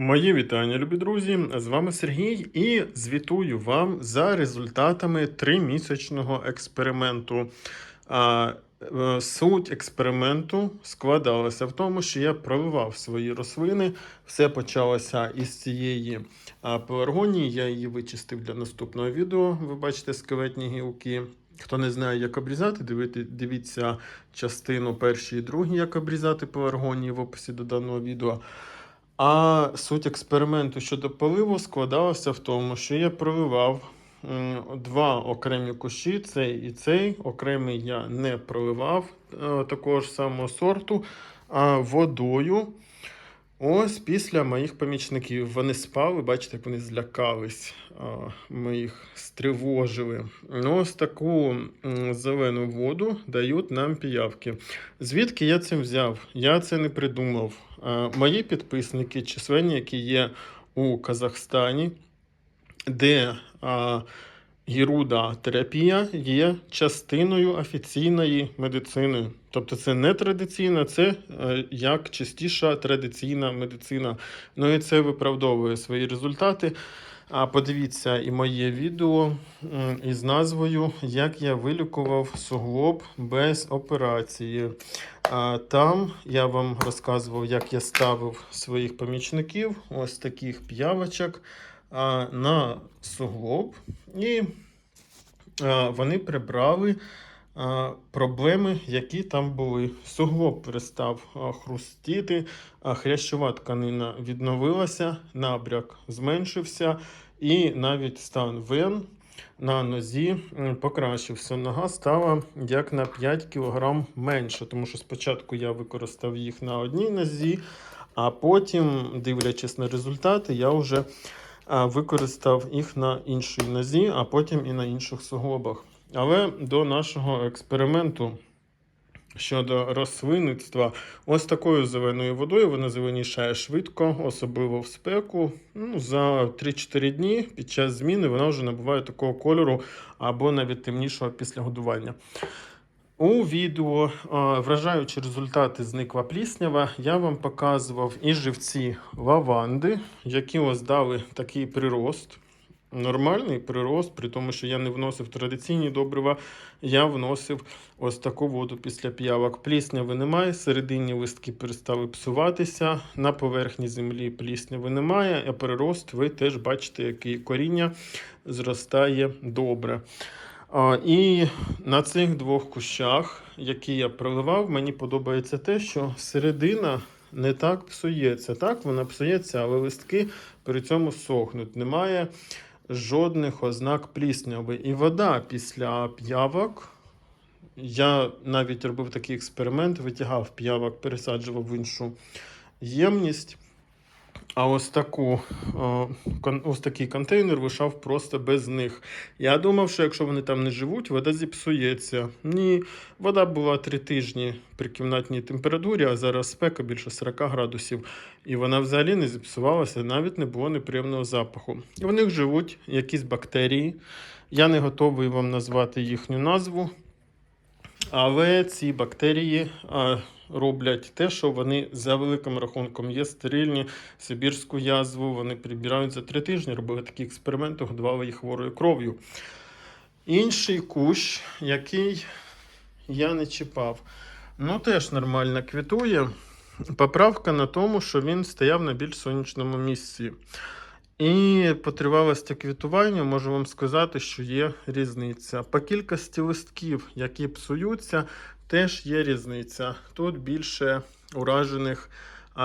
Мої вітання, любі друзі! З вами Сергій і звітую вам за результатами тримісячного експерименту. Е, Суть експерименту складалася в тому, що я проливав свої рослини. Все почалося із цієї пеларгонії. Я її вичистив для наступного відео. Ви бачите скелетні гілки. Хто не знає, як обрізати, дивіться, частину перші і другі, як обрізати пеларгонії в описі до даного відео. А суть експерименту щодо поливу складалася в тому, що я проливав два окремі кущі, цей і цей. Окремий я не проливав е, такого ж самого сорту, а водою. Ось після моїх помічників вони спали, бачите, як вони злякались. Ми їх стривожили. Ну, Ось таку зелену воду дають нам піявки. Звідки я це взяв? Я це не придумав. Мої підписники, численні, які є у Казахстані, де гіруда терапія є частиною офіційної медицини. Тобто це не традиційна, це е, як частіша традиційна медицина. Ну і це виправдовує свої результати. А подивіться і моє відео із назвою Як я вилікував суглоб без операції. Там я вам розказував, як я ставив своїх помічників, ось таких п'явочок на суглоб, і вони прибрали проблеми, які там були. Суглоб перестав хрустіти, хрящова тканина відновилася, набряк зменшився, і навіть стан вен на нозі покращився. Нога стала як на 5 кг менше, тому що спочатку я використав їх на одній нозі, а потім, дивлячись на результати, я вже використав їх на іншій нозі, а потім і на інших суглобах. Але до нашого експерименту щодо рослинництва, ось такою зеленою водою вона зеленішає швидко, особливо в спеку. Ну, за 3-4 дні під час зміни вона вже набуває такого кольору або навіть темнішого після годування. У відео, вражаючи результати зникла пліснява, я вам показував і живці лаванди, які ось дали такий прирост. Нормальний прирост, при тому, що я не вносив традиційні добрива, я вносив ось таку воду після п'явок. Плісняви немає, серединні листки перестали псуватися, на поверхні землі плісняви немає, а прирост ви теж бачите, який коріння зростає добре. І на цих двох кущах, які я проливав, мені подобається те, що середина не так псується. Так, вона псується, але листки при цьому сохнуть. Немає жодних ознак плісняви. І вода після п'явок. Я навіть робив такий експеримент, витягав п'явок, пересаджував в іншу ємність. А ось таку, ось такий контейнер вийшов просто без них. Я думав, що якщо вони там не живуть, вода зіпсується. Ні, вода була три тижні при кімнатній температурі, а зараз спека більше 40 градусів. І вона взагалі не зіпсувалася, навіть не було неприємного запаху. І в них живуть якісь бактерії. Я не готовий вам назвати їхню назву. Але ці бактерії роблять те, що вони за великим рахунком є стерильні, сибірську язву, вони прибирають за три тижні, робили такі експерименти, годували їх хворою кров'ю. Інший кущ, який я не чіпав, ну теж нормально квітує. Поправка на тому, що він стояв на більш сонячному місці. І по тривалості квітування можу вам сказати, що є різниця. По кількості листків, які псуються, теж є різниця. Тут більше уражених,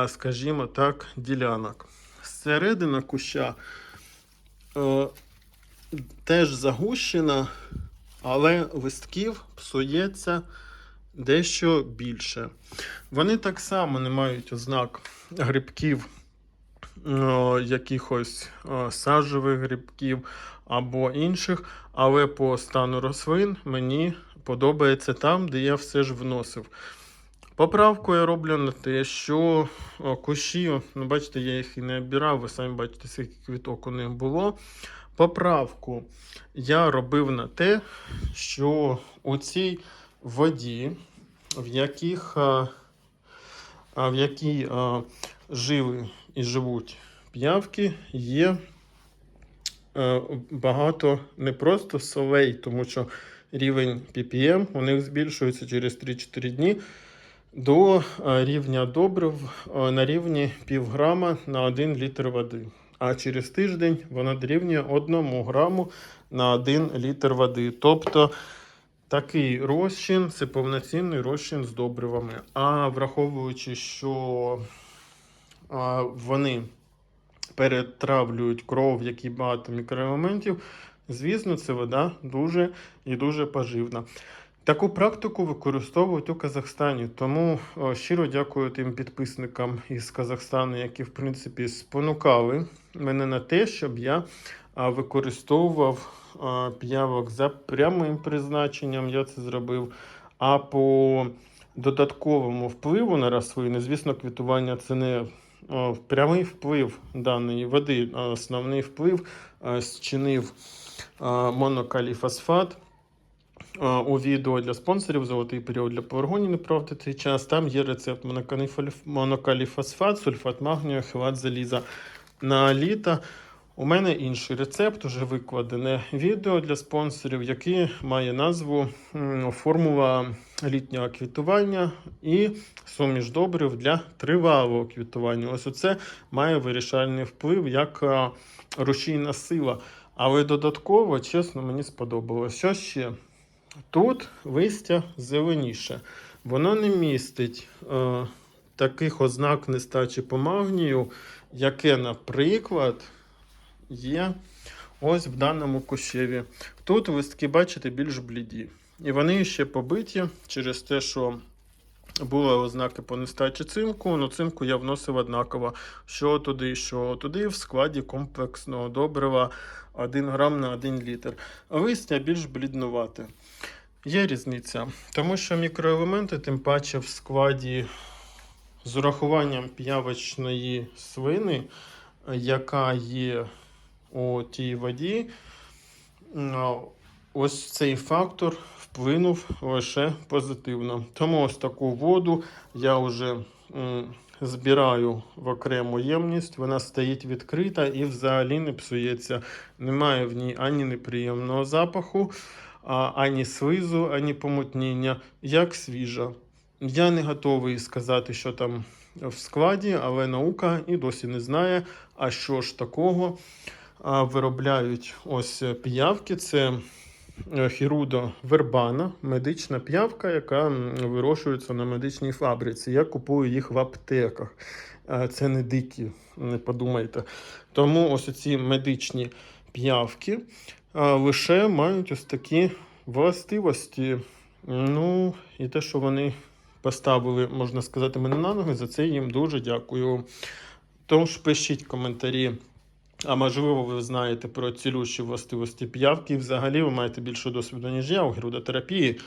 скажімо так, ділянок. Середина куща е, теж загущена, але листків псується дещо більше. Вони так само не мають ознак грибків якихось е, сажевих грибків або інших, але по стану рослин мені подобається там, де я все ж вносив. Поправку я роблю на те, що кущі, ну бачите, я їх і не обирав, ви самі бачите, скільки квіток у них було. Поправку я робив на те, що у цій воді, в яких, в якій жили і живуть п'явки є е, багато не просто солей, тому що рівень ppm у них збільшується через 3-4 дні до е, рівня добрив е, на рівні півграма на 1 літр води. А через тиждень вона дорівнює 1 граму на 1 літр води. Тобто такий розчин це повноцінний розчин з добривами. А враховуючи, що вони перетравлюють кров, в якій багато мікроелементів, звісно, це вода дуже і дуже поживна. Таку практику використовують у Казахстані. Тому щиро дякую тим підписникам із Казахстану, які в принципі спонукали мене на те, щоб я використовував п'явок за прямим призначенням. Я це зробив. А по додатковому впливу на рослини, звісно, квітування це не прямий вплив даної води, основний вплив зчинив монокаліфосфат. У відео для спонсорів золотий період для повергоні не проводити час. Там є рецепт монокаліфосфат, сульфат магнію, хилат заліза на літо. У мене інший рецепт, уже викладене відео для спонсорів, який має назву Формула літнього квітування і суміш добрив для тривалого квітування. Ось оце має вирішальний вплив як рушійна сила. Але додатково, чесно, мені сподобалося. Що ще? Тут листя зеленіше. Воно не містить е, таких ознак нестачі по магнію, яке, наприклад, є ось в даному кущеві. Тут листки, бачите, більш бліді. І вони ще побиті через те, що були ознаки по нестачі цинку. Ну, цинку я вносив однаково. Що туди, що туди, в складі комплексного добрива 1 грам на 1 літр. Листя більш бліднувате. Є різниця, тому що мікроелементи, тим паче в складі з урахуванням п'явочної свини, яка є у тій воді, ось цей фактор вплинув лише позитивно. Тому ось таку воду я вже збираю в окрему ємність, вона стоїть відкрита і взагалі не псується. Немає в ній ані неприємного запаху ані слизу, ані помутніння, як свіжа. Я не готовий сказати, що там в складі, але наука і досі не знає, а що ж такого виробляють ось піявки. Це е, хірудо вербана, медична п'явка, яка вирощується на медичній фабриці. Я купую їх в аптеках. Е, Це не дикі, не подумайте. Тому ось ці медичні п'явки лише мають ось такі властивості. Ну, і те, що вони поставили, можна сказати, мене на ноги, за це їм дуже дякую. Тож пишіть коментарі. А можливо, ви знаєте про цілющі властивості п'явки. І взагалі ви маєте більше досвіду, ніж я у герудотерапії.